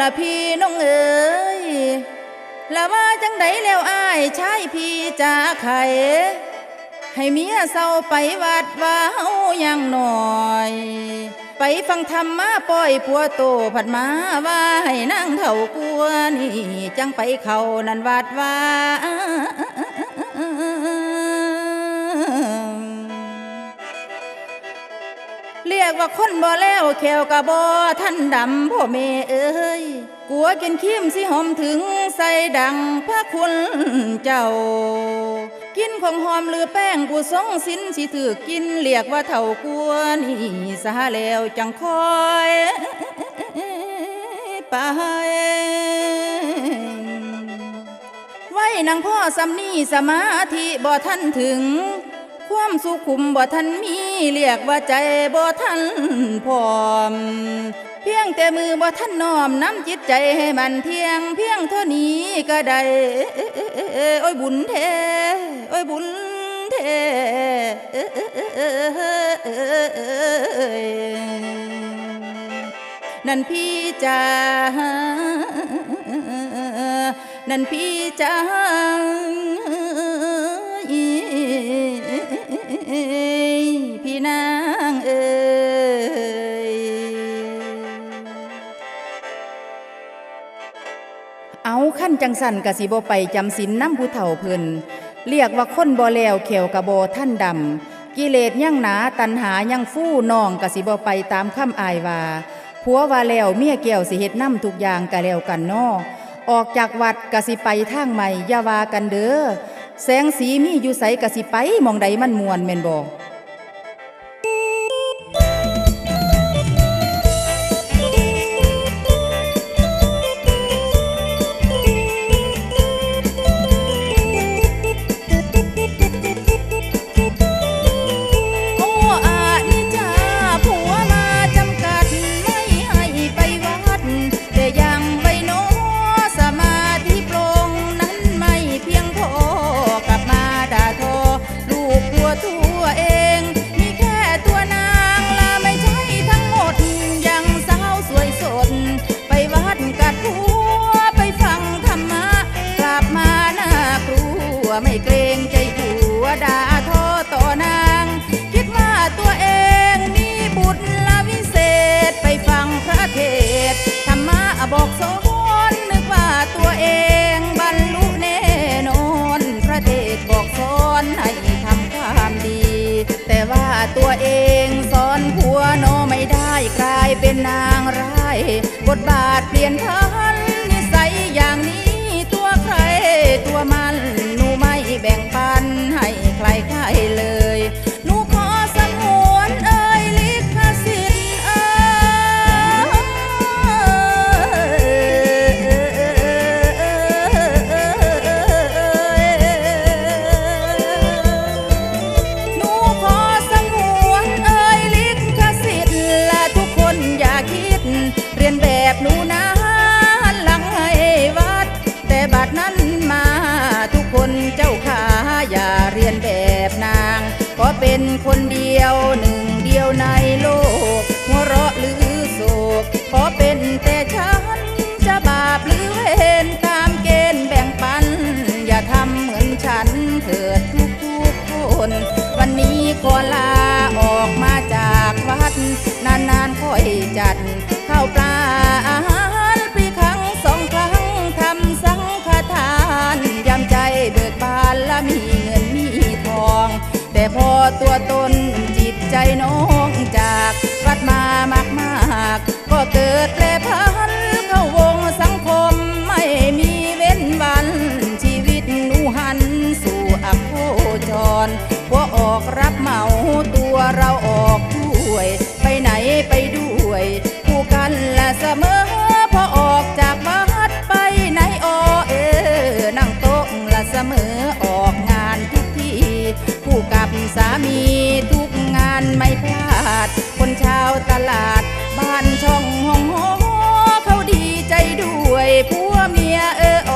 ละพี่น้องเอ๋ยละว่าจังไดแล้วอ้ายชายพี่จะไข ให้เมียเศร้าไปวัดว่าเฮายังหน่อย ไปฟังธรรมมาปล่อยปัวโตผัดมาว่าให้นั่งเถ่ากลัวนี่ จังไปเขานันวัดว่า กว่าคนบ่แล้วแขวกะบ่ท่านดำพ่อแม่เอ้ยกลัวกินขี้มสิหอมถึงใส่ดังพระคุณเจ้า กินของหอมหรือแป้งผู้งสินสิถือกินเรียกว่าเท่ากัวนี่สาแล้วจังคอยไปไว้นางพ่อสำนีสมาธิบ่ทันถึง ความสุขุมบ่ทันมีเรียกว่าใจบ่ทันพร้อม เพียงแต่มือบ่ทันน้อมน้ำจิตใจให้มันเที่ยง เพียงเท่านี้ก็ได้โอ้ยบุญเทโอ้ยบุญเทนั่นพี่จ้านั่นพี่จ้า พี่นางเอ้ยเอาขั้นจังสันกะสิบ่ไปจำศีลน้ำผู้เฒ่าเพิ่นเรียกว่าคนบ่แล้วเขียวกะบ่ท่านดำกิเลสยั่งหนาตันหายั่งฟู่นองกะสิบ่ไปตามคำอายว่าผัวว่าแล้วเมียแก้วสิเฮ็ดน้ำทุกอย่างกะแล้วกันนอออกจากวัดกะสิไปทางใหม่ยาวากันเด้อ แสงสีมีอยู่ใสกะสิไปมองใดมันมวนแม่นบ่ ไม่เกรงใจผัวด่าทอต่อนาง คิดว่าตัวเองมีบุญละวิเศษไปฟังพระเทศธรรมะบอกสอนนึกว่าตัวเองบรรลุแน่นอน พระเทศบอกสอนให้ทำความดี แต่ว่าตัวเองสอนผัวโนไม่ได้กลายเป็นนางร้าย บทบาทเปลี่ยนพันนิ ขอเป็นคนเดียวหนึ่งเดียวในโลก หัวเราะหรือโศกขอเป็นแต่ฉัน จะบาปหรือเวรตามเกณฑ์แบ่งปัน อย่าทำเหมือนฉันเถิดทุกทุกคน วันนี้ขอลาออกมาจากวัด นานๆค่อยจัดข้าวปลา ตัวตนจิตใจน้องจากวัดมามากมากก็เกิดแปรพัน ลาด บ้านช่องห้องโหเขาดีใจด้วยผัวเมียเอออ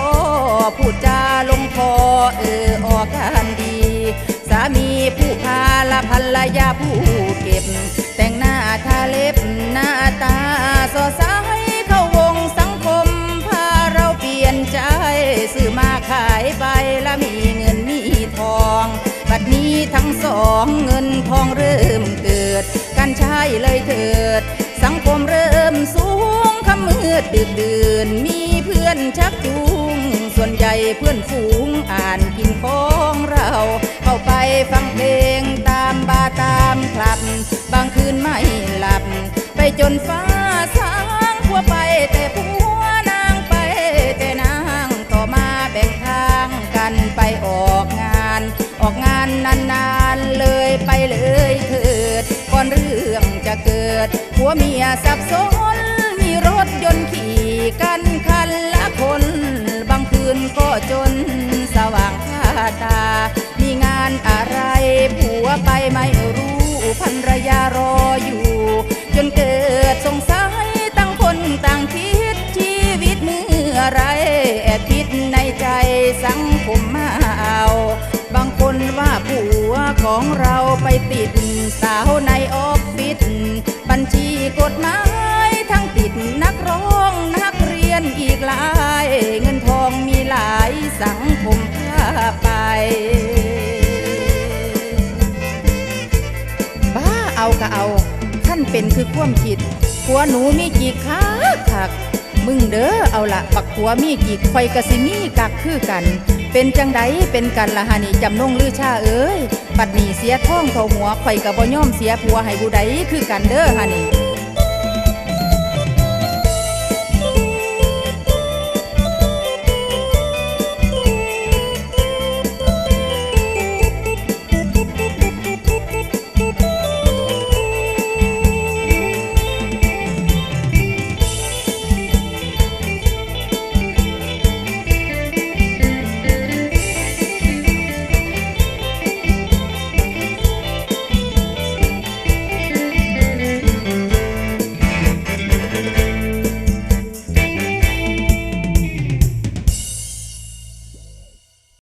พูดจาลงคอเออออกกันดี สามีผู้พาละภรรยาผู้เก็บ แต่งหน้าทาเล็บหน้าตาสอสาเข้าวงสังคม พาเราเปลี่ยนใจ ซื้อมาขายไปละมีเงินมีทอง บัดนี้ทั้งสองเงินทอง ดดึกดื่นมีเพื่อนชักจูง ส่วนใหญ่เพื่อนฝูงอ่านกินของเรา เข้าไปฟังเพลงตามบาร์ตามคลับ บางคืนไม่หลับ ไปจนฟ้าสางผัวไปแต่ผัวนางไปแต่นางต่อมาแบ่งทางกันไปออกงาน ออกงานนานๆเลยไปเลยเถิดก่อนเรื่องจะเกิดผัวเมียสับสน รถยนต์ขี่กันคันละคน บางคืนก็จนสว่างค่าตา มีงานอะไรผัวไปไม่รู้ภรรยารออยู่ จนเกิดสงสัยตั้งคนต่างคิดชีวิตเมื่อไรแอบคิดในใจสังคมมาเอาบางคนว่าผัวของเราไปติดสาวในออฟฟิศบัญชีกฎหมาย สังคมพาไป บ้าเอาก็เอาท่านเป็นคือความคิดผัวหนูมีกี่คักคักมึงเด้อเอาละบักผัวมีกี่คอยกะสิมีกักคือกัน เป็นจังไดเป็นกันละฮานี่จำนงลือชาเอ้ยบัดหนีเสียท่องเท่าหัวคอยกะบ่ย่อมเสียผัวให้ผู้ใดคือกันเด้อฮานี่